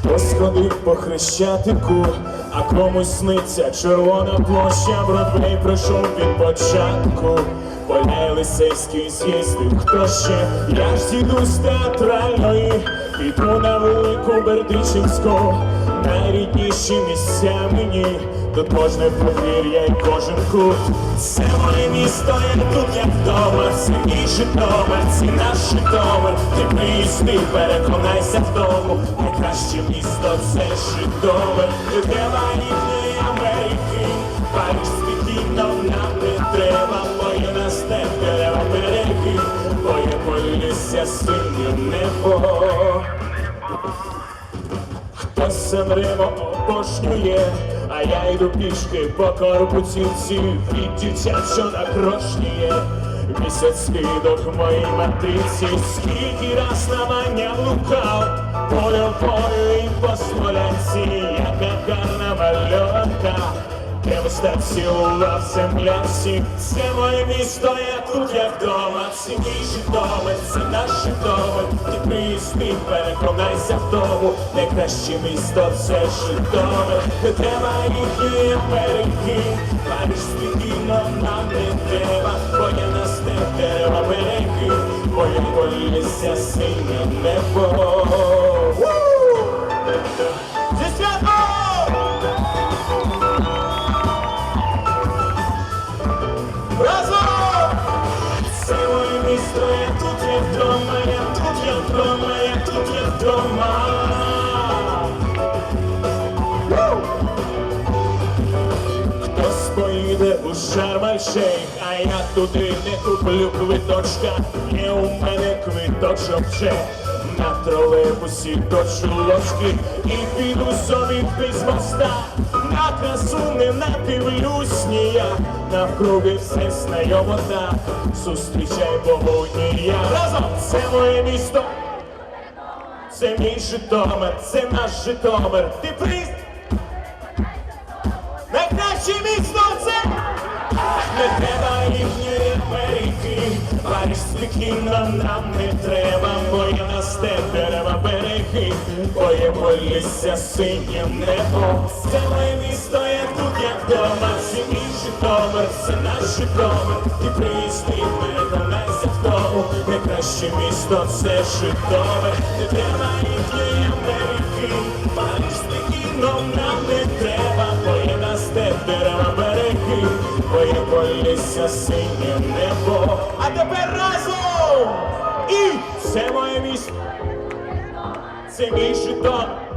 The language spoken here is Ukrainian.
Хтось ходив по хрещатику, а комусь сниться червона площа, Бродвей пройшов від початку. Поля Єлисейський з'їздив, хто ще? Я ж зійду з театральної, піду на велику Бердичівську, найрідніші місця мені, тут можна подвір'я і кожен кут. Це моє місто, як тут, як вдома, це мій Житомир, це наш Житомир, ти приїзди, переконайся в тому, найкраще місто це Житомир, треба рідної Америки, Париж полісся синє небо. Хтось Санремо обожнює, а я йду пішки по корпуцівці від дівчат, що на крошніє. Місяць скидок в моїй матриці, скільки раз на мене лукав, полю полю і по смолянці, яка гарна мальонка. Кимось так цілував землянці, це моє місто, я тут, як вдома, це мій Житомир, це наш Житомир, ти приїзди, переконайся в тому, найкраще місто це Житомир, не треба їхньої Америки, Париж спокійно нам не треба, бо я на степ дерева береги, моє полісся синє небо. Як вдома, я тут як вдома. Хтось поїде у Шарм-Ель-Шейх, а я туди не куплю квиточка, є у мене квиточок вже. На тролейбусі точу ложки і піду собі з моста. На красу не надивлюсь ніяк, навкруги все знайомо так. Зустрічай Богуні я разом, це моє місто. Це мій Житомир, це наш Житомир. Ти приз... Найкраще місто це не треба їхньої Америки, Париж спокійно нам не треба, моє на степ дерева береги, моє полісся синє небо. Це моє місто, я тут як вдома, це мій Житомир, це наш Житомир, ти приїзди, переконайся в тому, найкраще місто це Житомир, не треба їхньої Америки, Париж спокійно нам не треба, моє на степ дерева береги, моє полісся синє небо. А тепер разом! І це моє місто, це мій приїзди